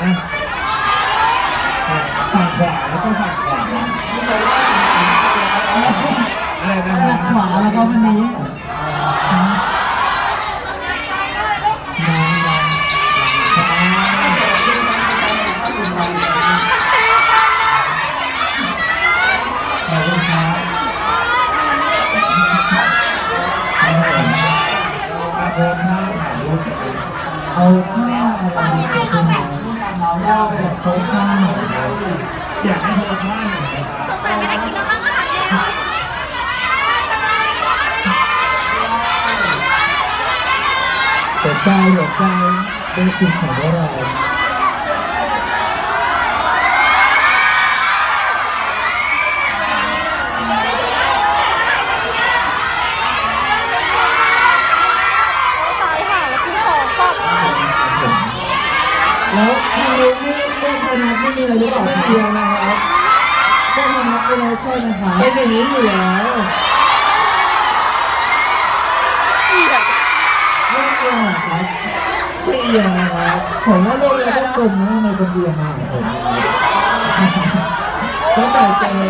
ฝั่งขวาแล้วก็ฝั่งขวาอะไรนะหนักขวาแล้วก็วันนี้น้องน้องขอบคุณครับมาโพสท่าถ่ายรูปเอาผ้าอะไร มาเป็นแบบโต๊ะผ้าหน่อยากให้โพสท่าหน่อยสงสัยไม่ได้กินแล้วบ้างอาหารแมวหัวใจหัวใจเป็นสิ่งของเรา ตายห่าแล้วคุณสองก็ แล้วทางนู้นนี่เรื่องโท นัทไม่มีอะไรหรือเปล่าไม่เกี่ยวนะครับเรื่องโทนัทเป็นอะไรใช่นะคะเป็นอย่างนี้อยู่แล้วเสียไม่เอียงเหรอครับไม่เอียงนะครับผมว่าโลกเราต้องกลมนะทำไมคนเอียงมาหาผมนะครับก็แต่เจอ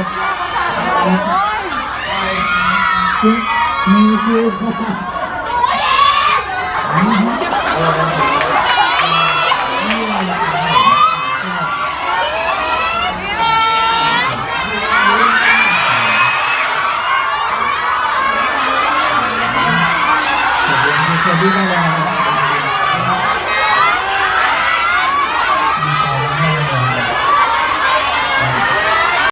คุณมีคือ 宾呢